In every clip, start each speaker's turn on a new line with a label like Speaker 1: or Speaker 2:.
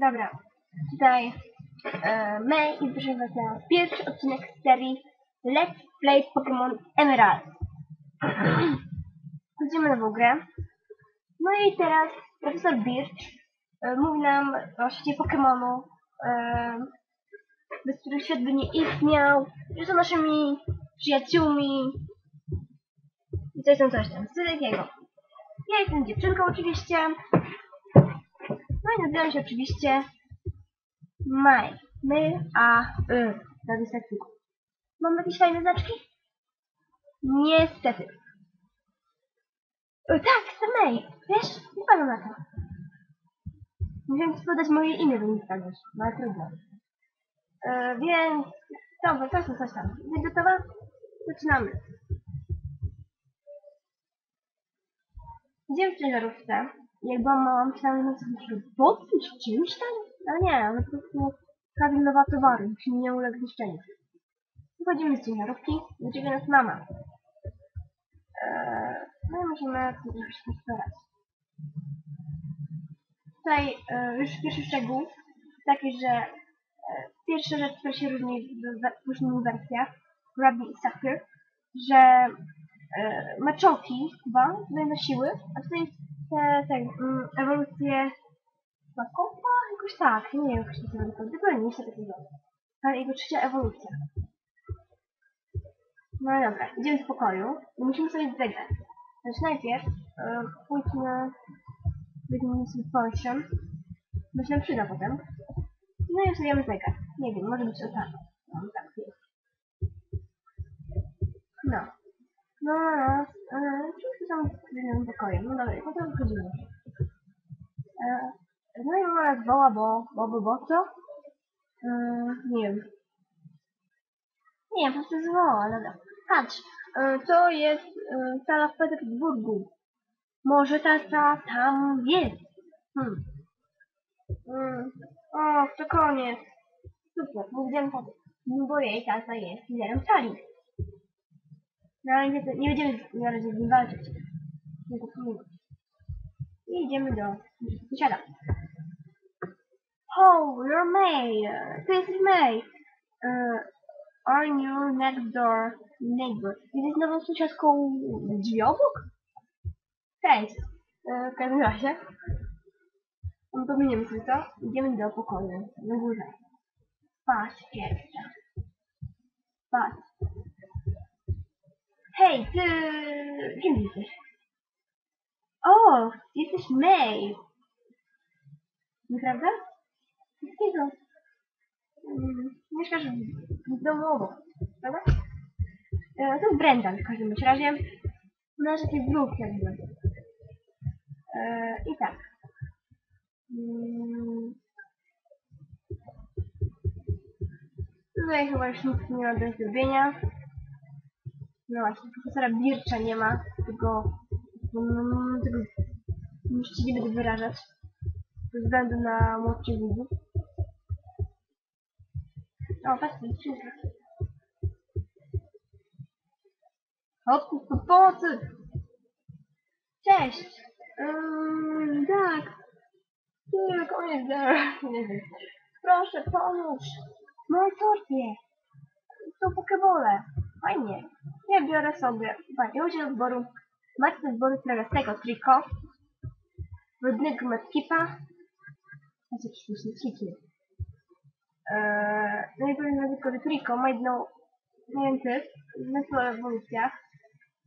Speaker 1: Dobra, tutaj e, May i proszę na pierwszy odcinek z serii Let's Play Pokémon Emerald. Chodzimy nową grę. No i teraz profesor Birch e, mówi nam o świecie Pokémonu, e, bez których świat by nie istniał, że są naszymi przyjaciółmi coś tam, coś tam, coś takiego. Ja jestem dziewczynką oczywiście, no i nazywam się oczywiście Maj. My, a, y, na dysleksji. Mam jakieś fajne znaczki? Niestety. Y, tak, jestem May. Wiesz, nie panu na to. Musiałem ci podać moje imię, by mi wpadłeś. No ale trudno. Y, więc, dobra, coś tam, coś tam. Jesteś? Zaczynamy. Idziemy w ciężarówce. Jak byłam myślałam, że coś roboty czy czymś tam? Ale nie, one po prostu kabinowa towary, musi nie uległ zniszczeniu. Wychodzimy z ciężarówki, dlaczego nas mama. Eee, no i musimy troszkę się postarać. Tutaj e, już pierwszy szczegół taki, że e, pierwsza rzecz, która się różni w, we- w różnych wersjach, Ruby i Sapphire, że maczołki chyba tutaj nosiły, a tutaj te, te mm, ewolucje Makopa? Jakoś tak, nie wiem jak się to nazywa, tylko nie się takiego. Ale jego trzecia ewolucja. No dobra, idziemy z pokoju i musimy sobie zegar. Znaczy najpierw e, pójdźmy, weźmiemy sobie potion, bo się nam przyda potem. No i ustawiamy zegar. Nie wiem, może być o tak. No, tak jest. No. No, no, no, czym tam w innym pokoju? No dobra, i potem wychodzimy. E, no i mama nas woła, bo, bo, bo, bo co? Yy, nie wiem. Nie wiem, po prostu zwołała, dobra. Patrz, yy, to jest yy, sala w Petersburgu. Może ta sala tam jest. Hmm. Yy, o, to koniec. Super, po No bo jej tata jest liderem sali. No ale nie, nie będziemy na razie z nim walczyć. Nie to pomóc. I idziemy do sąsiada. Oh, you're May. This is May. Uh, I'm your next door neighbor. Jesteś nową sąsiadką drzwi obok? Cześć. E, W każdym razie. No to sobie to. Idziemy do pokoju. Na górze. Patrz, pierwsza. Patrz. Hej, ty... Kim jesteś? O, jesteś May. Nieprawda? Jakiego? Mm, Mieszkasz w, domu obok, prawda? E, to jest Brendan w każdym razie. Masz taki wróg jakby. E, I tak. Mm. Tutaj chyba już nic nie ma do zrobienia. No właśnie, profesora Bircza nie ma, tego, mm, tego nie będę wyrażać ze względu na młodszych widzów. O, patrzcie, skrzynka. Odkup po pomocy! Cześć! Um, tak. Tak, on jest there. Nie wiem. Proszę, pomóż! Moje torbie! To pokebole. Fajnie. Ja biorę sobie. Do zboru. Do zboru Travestego Triko. Wodnego Medkipa. Macie jakieś śmieszne triki. Eee, no i powiem tylko, że Triko ma jedną mięty w ewolucjach.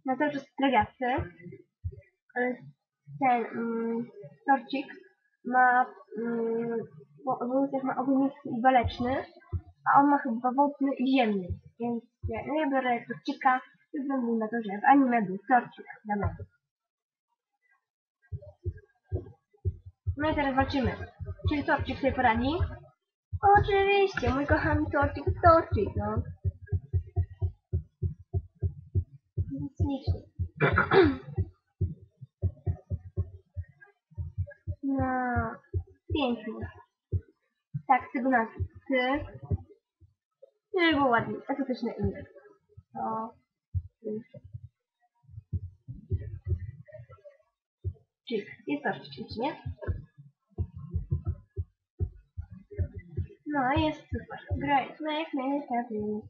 Speaker 1: Na czas trawiasty. Ale ten mm, torcik ma mm, po ewolucjach ma ognisty i waleczny, a on ma chyba wodny i ziemny. Więc ja, no ja biorę torcika ze względu na to, że w anime był torcik dla mnie. No i teraz walczymy. Czy torcik sobie poradzi? Oczywiście, mój kochany torcik, torcik, no. Ślicznie. No, pięknie. Tak, na ty. Żeby było ładnie, na inne. To... jest rzeczywiście, nie? No, jest super. Great. Make me happy.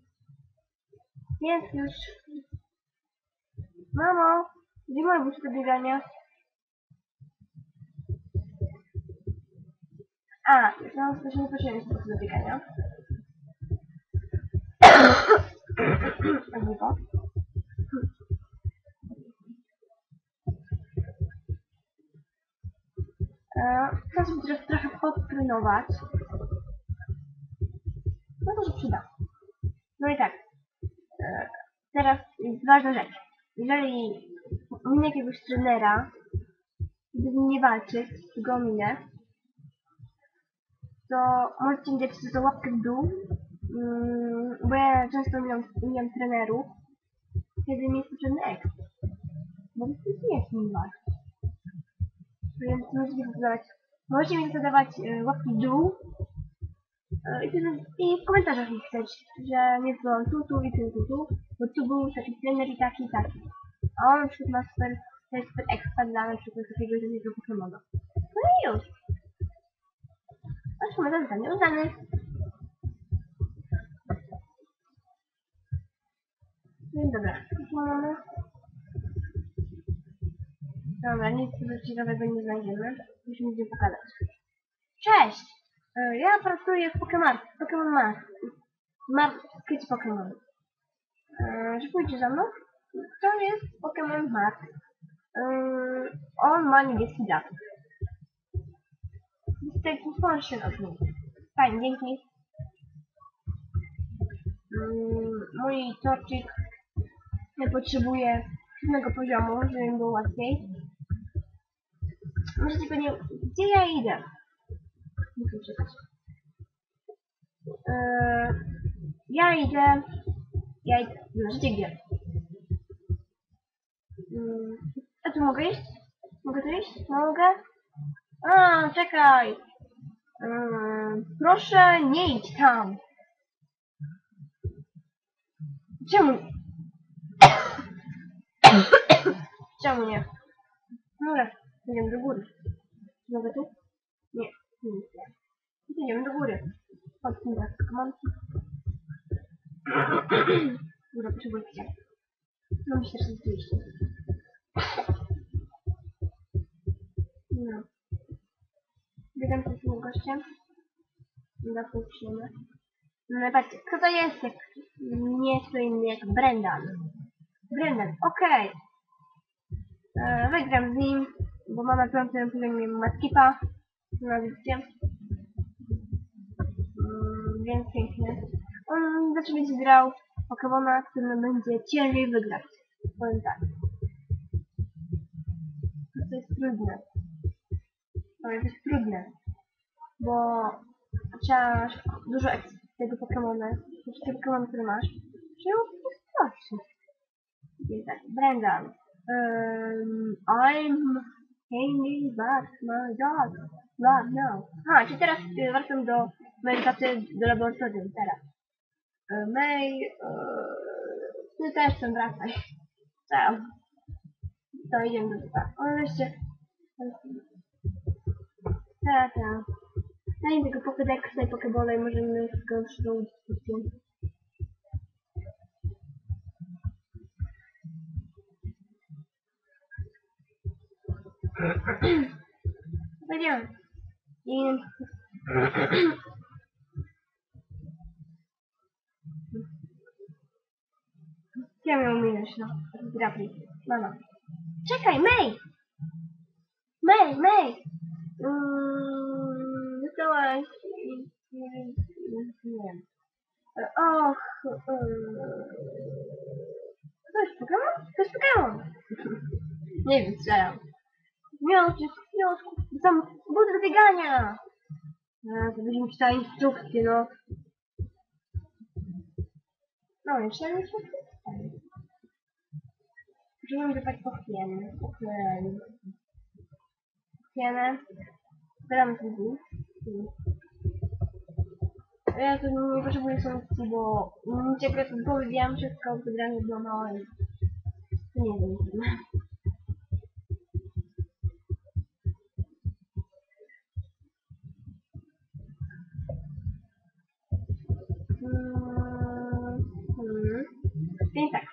Speaker 1: Jest już. Mamo, gdzie moje buty do biegania? A, no, się nie potrzebuje buty do biegania. Ogniwo. E, Chcę sobie podtrenować. No to się przyda. No i tak. E, teraz jest ważna rzecz. Jeżeli minę jakiegoś trenera, nim nie walczyć, go minę, to możecie mi dać za łapkę w dół, mm, bo ja często mijam, mijam trenerów, kiedy mi jest potrzebny. Bo to nie jest mi walczyć. Więc możecie zadawać, możecie mi zadawać e, łapki w dół, E, I, w komentarzach mi pisać, że nie byłam tu, tu i tu, tu, tu, bo tu był taki trener i taki i taki. A on na przykład ma super, to jest super expa dla na przykład takiego jednego Pokemona. No i już. A komentarz zostanie oddany. No i dobra, co mamy? Dobra, nic ciekawego nie znajdziemy. Musimy gdzie pokazać. Cześć! E, Ja pracuję w Pokémon, Pokémon Mart. Market Pokémon. E, Czy pójdzie za mną? To jest Pokémon Mart. E, On ma niebieski dach. Jest taki sponż się rozumie. Fajnie, dzięki. Mm, Mój torczyk nie potrzebuje innego poziomu, żeby mi było łatwiej. Może tylko. Gdzie ja idę? Muszę czekać. Eee, ja idę. Ja idę. Znaczy gdzie? Mm, a tu mogę iść? Mogę tu iść? Mogę? A, czekaj. Eee, proszę nie idź tam. Czemu? Czemu nie? Dobra, idziemy do góry. Mogę tu? Nie, nie, nie. Idziemy do góry. Chodź, dobra, komanki. Dobra, potrzebuję picia. No myślę, że rzeczywiście. No. Biegam z tym gościem. Dobra, pójdziemy. No patrzcie, kto to jest? Jak nie kto inny jak Brendan. Brendan, okej. E, Wygram z nim, bo mam na piątym poziomie. No widzicie? Mm, więc pięknie. On zawsze będzie grał Pokemona, którym będzie ciężej wygrać. Powiem tak. To jest trudne. To jest trudne. Bo trzeba dużo eks tego Pokemona, znaczy tego Pokemona, który masz, po prostu prosić. Więc tak, Brendan. Um, I'm hanging back my dog. No, no. A, czy teraz y, wracam do mojej pracy do laboratorium, teraz. Y, May, y, ty też tam wracaj. Tam. To idziemy do tak. O, jeszcze. Tak, tak. Daj mi tego Pokédexa i Pokéballa i możemy go przyjąć dyskusję. Pойдем. И... Ja miał minąć, no. Grapli. Mama. Czekaj, May! May, May! Mm, Zostałaś... Nie wiem. Och... mm, To jest Pokémon? To jest Pokémon! Nie wiem, strzelam. Wniosek, wniosek, tam budy do biegania! A, to będziemy czytać instrukcje, no. No, jeszcze nie się Możemy wypać po chwienę, po chwienę. Chwienę. Zbieramy ten dół. Ja tu nie potrzebuję instrukcji, bo ciekawe to powiedziałam wszystko, wygranie było małe nie wiem. Hmm, hmm. Więc tak.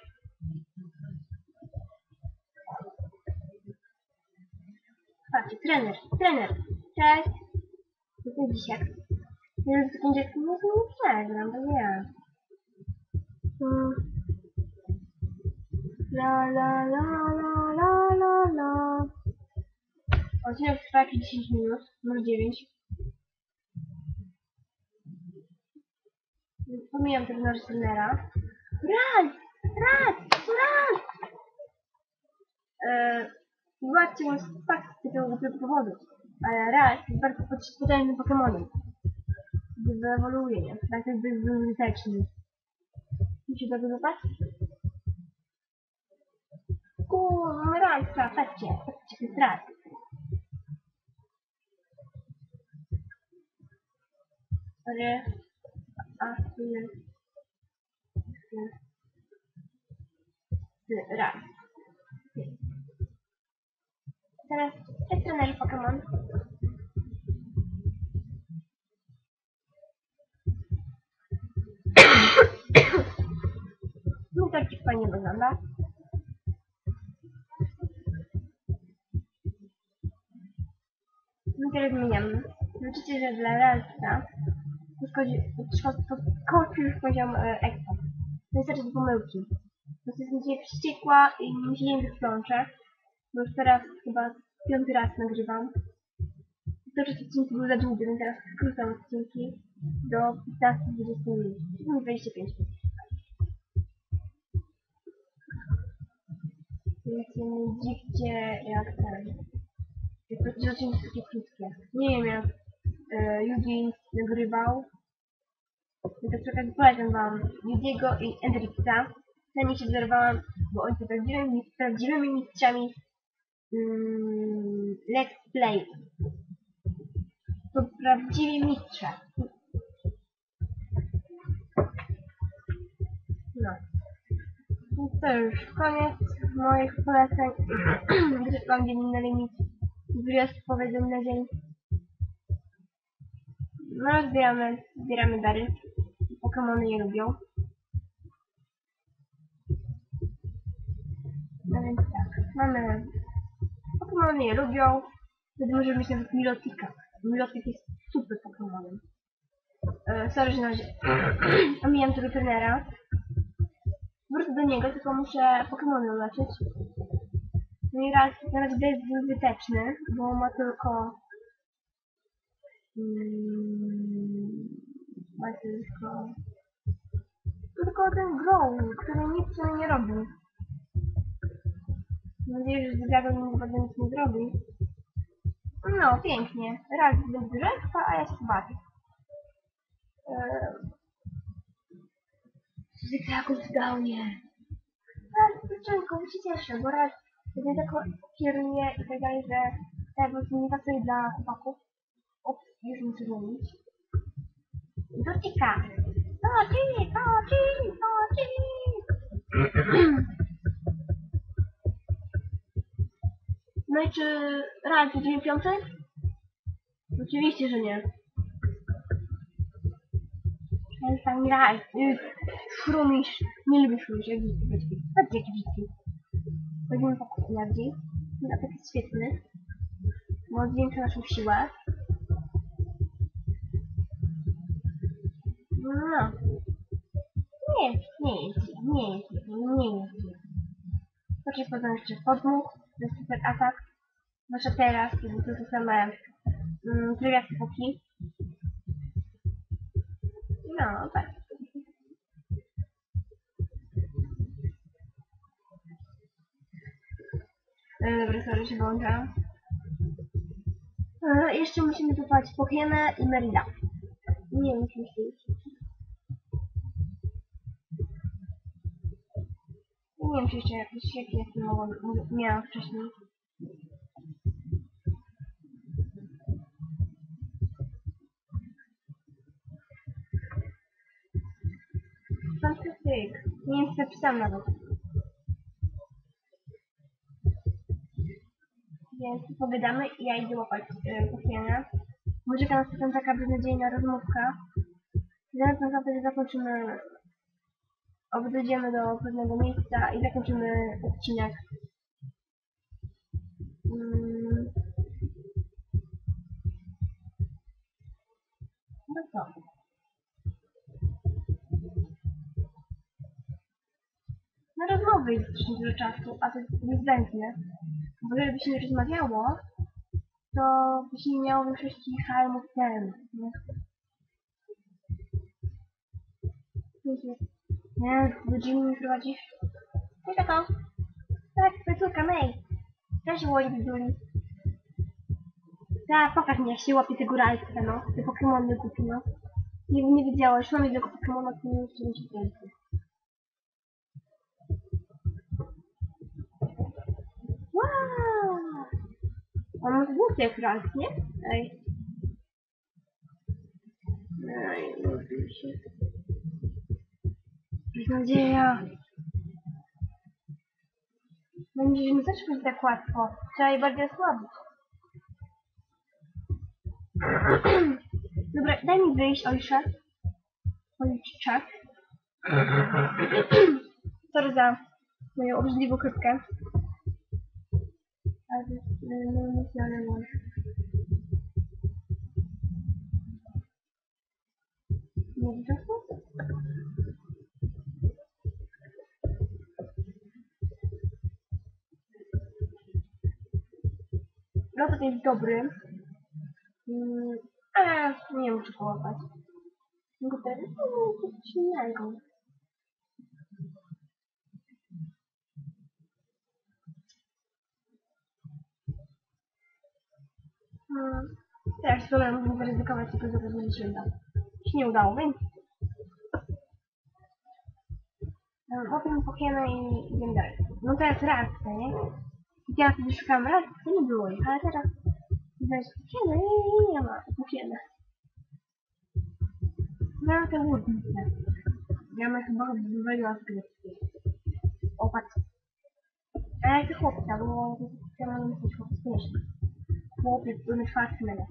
Speaker 1: Patrzcie, trener, trener. Cześć. Jestem dzisiaj. Jeden z będzie no, jak nie przegram, to nie ja. Hmm. La la la la la la la. Odcinek trwa jakieś 10 minut, może 9. Pomijam tego trenera. Raz! Raz! Raz! Eee, zobaczcie, on jest tak z tego głupiego powodu. Ale raz jest bardzo pot- potężnym Pokemonem. Wyewoluuje, nie? Tak jest bezużyteczny. Musicie tego zobaczyć? Kurwa, rajca, patrzcie, patrzcie, to jest raz. Ale... Jest... Tu, raz. Teraz trener Pokémon. No to ci fajnie wygląda. No teraz zmieniamy. Zobaczycie, że dla Ralsta podskoczył już poziom e, expa. To jest raczej pomyłki. Po prostu jestem dzisiaj wściekła i mi się nie. Bo już teraz chyba piąty raz nagrywam. To, że odcinki były za długie, więc teraz skrócam odcinki do 15-20 minut. No 25 minut. Więc nie dziwcie jak ten. Jak to są takie krótkie. Nie wiem jak e, nagrywał. To przy okazji polecam wam Judiego i Hendrixa. Na nich się wzorowałam, bo oni są prawdziwymi, prawdziwymi mistrzami mm, Let's Play. To prawdziwi mistrze. No. I to już koniec moich poleceń. Grzebam dzień na limit. 20 powiedzeń na dzień. No, zbieramy, zbieramy dary. Pokemony je lubią. No więc tak, mamy... Pokemony je lubią. Wtedy możemy mieć nawet Milotika. Milotik jest super Pokemonem. E, sorry, że na razie omijam tego trenera. Wrócę do niego, tylko muszę Pokemony uleczyć. No i raz, teraz bezużyteczny, bo ma tylko... Mm, ma tylko... Tylko ten grow, który nic sobie nie robi. Mam nadzieję, że z Dragon naprawdę nic nie zrobi. No, pięknie. Raz bez drzewka, a ja się bawię. Eee... Zwykle jakoś downie. Raz, dziewczynko, się cieszę, bo raz kiedy tak kieruje i tak dalej, że tak prostu nie pasuje dla chłopaków. Ups, już muszę zmienić. Dotyka. Dotyk, dotyk, dotyk. No i czy raz w dzień piąty? Oczywiście, że nie. Przestań raz. Szrumisz. Nie lubię szrumisz, jak widzicie. Patrzcie, jaki brzydki. Będziemy pokój bardziej. No, tak jest świetny. Bo zwiększa naszą siłę. No. Nie jest, nie jest, nie jest, nie jest. Proszę poznać jeszcze podmuch. To jest super atak. Zwłaszcza teraz, kiedy są same mm, trywiasy póki. No, tak. E, Dobra, sorry, się włączam. E, jeszcze musimy wypłać Pokiemę i Merida. Nie musimy się już. Wiem, czy jeszcze jakieś jakie jestem mogłam, miałam wcześniej. Fantastyk. Nie czy napisałam nawet. Więc pogadamy i ja idę łapać kuchenę. Może nas potem taka beznadziejna rozmówka. Zaraz naprawdę zakończymy Odejdziemy do pewnego miejsca i zakończymy odcinek. Hmm. No to. Na rozmowy jest strasznie dużo czasu, a to jest niezbędne. Bo żeby się nie rozmawiało, to by się nie miało w większości harmów terenu. Thank you. Nie, Jimmy mi prowadzisz? Nie taką. Tak, plecówka, May. Cześć, Łodzi Biduli. Tak, pokaż mi, jak się łapie te góralce, no. Te Pokemony kupi, no. Nie, nie wiedziałaś, mam jednego Pokemona, to nie jeszcze będzie więcej. Wow! A może więcej jak raz, nie? Ej. Ej, modlił się. Beznadzieja. Będzie mi też być tak łatwo. Trzeba je bardziej osłabić. Dobra, daj mi wyjść, Ojcze. Ojczak. Sorry za moją obrzydliwą krypkę. Ale to jest y, no, emocjonalne. Nie widzę to? No to jest dobry. Mm, ale nie muszę połapać. Tylko teraz no, coś innego. Hmm. Teraz to możemy zaryzykować tylko za to, uda. Się nie udało, więc... Łapię Pokémon i idziemy dalej. No teraz reakcja, nie? I teraz sobie szukam reakcji, to nie było ich, ale teraz... Weź Pokémon i nie ma Pokémon. Mam tę łódnicę. Ja mam chyba wywaliła z gry. O, patrz. A jak to chłopca, bo ja mam myśleć chłopcy śmieszny. Chłopiec, były czwarty mele.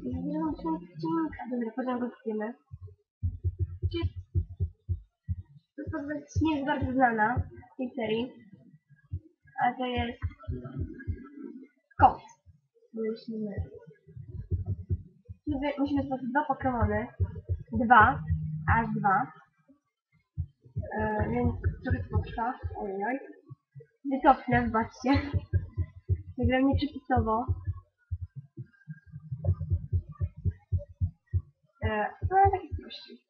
Speaker 1: Zbieram się odcinka. Dobra, potem go kupimy. To postać nie jest bardzo znana w tej serii. A to jest kot. Musimy... Musimy- stworzyć dwa Pokemony. Dwa. Aż dwa. E, więc trochę to potrwa. Ojoj. Wycofnę, zobaczcie. Nagram nieprzepisowo. E, no ale tak jest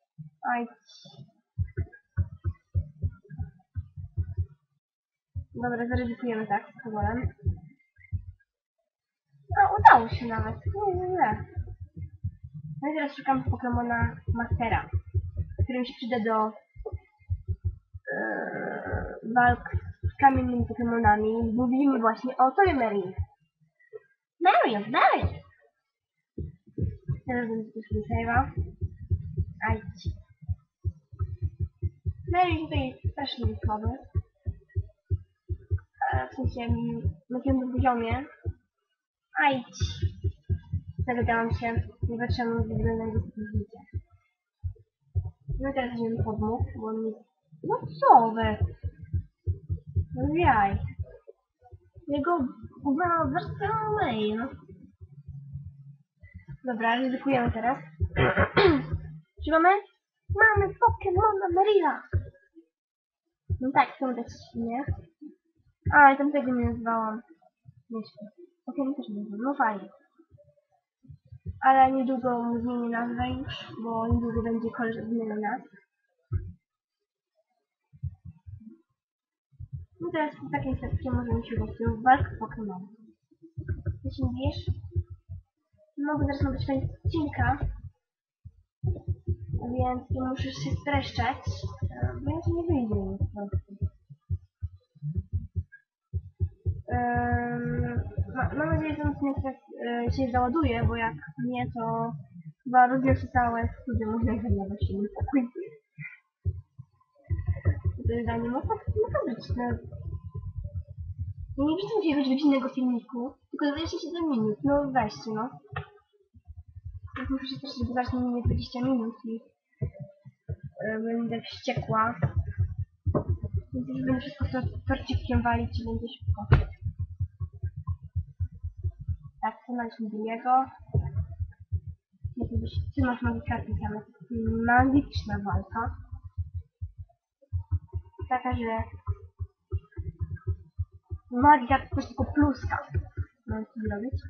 Speaker 1: Dobra, zaryzykujemy tak, z powolem. A, udało się nawet. Nie, nie, nie. No i teraz szukam Pokemona Mastera, który mi się przyda do e, walk z kamiennymi Pokemonami. Mówimy właśnie o tobie, Mary. Mary, Mary! Teraz będę też save'a. Ajdź. Mary tutaj jest strasznie słaby. W sensie, na tym poziomie. Ajdź. Zagadałam się. Nie patrzyłam w ogóle na zdjęcie. No teraz mi pomógł, bo on mi... No co wy? No jaj. Jego ubrano wersję mail. Dobra, ryzykujemy teraz. Czy mamy? Mamy Pokemona Merila! No tak, są też nie? A, ja tam tego nie nazwałam. Myślę. Pokémon też nie. No fajnie. Ale niedługo mu zmienię nazwę już, bo niedługo będzie koleż odmieniony nas. No teraz w takiej sekcji możemy się udać do walk Pokémon. Bijesz? No bo zaraz odcinka. Więc musisz się streszczać, e, bo ja nie wyjdzie po prostu. Ma, mam nadzieję, że ten odcinek e, się załaduje, bo jak nie, to chyba rozwiąże całe można na właśnie mój pokój. To mnie, no tak, no tak być, no. Nie widzę jakiegoś godzinnego filmiku, tylko 27 minut, no weźcie, no. Ja muszę się też wybrać minimum 20 minut i e, będę wściekła. Więc już będę wszystko tor- torcikiem walić i będzie szybko. Tak, co znaliśmy drugiego. Nie Gdybyś ty masz magikarty same. Magiczna walka. Taka, że magia to jest tylko pluska. Mam co zrobić.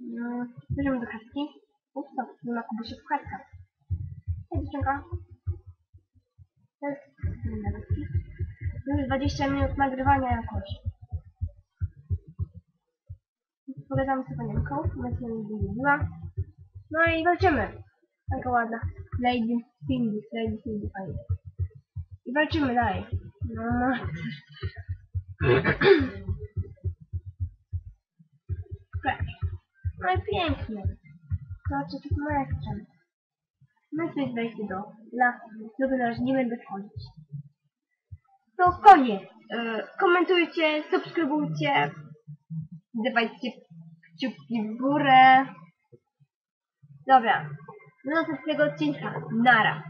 Speaker 1: No, bierzemy do kartki. Ups, to tu na kubusie w kartka. Hej, dziewczynka. Jest. Już 20 minut nagrywania jakoś. Pogadamy z panienką, na co nie lubiła. No i walczymy. Taka ładna. Lady Cindy, Lady Cindy fajnie. I walczymy dalej. No, no. No i pięknie. Zobaczcie, jest mleczem. No i jest wejście do lasu. Na razie nie będę wchodzić. To koniec. E, komentujcie, subskrybujcie. Dawajcie kciuki w górę. Dobra. Do następnego odcinka. Nara.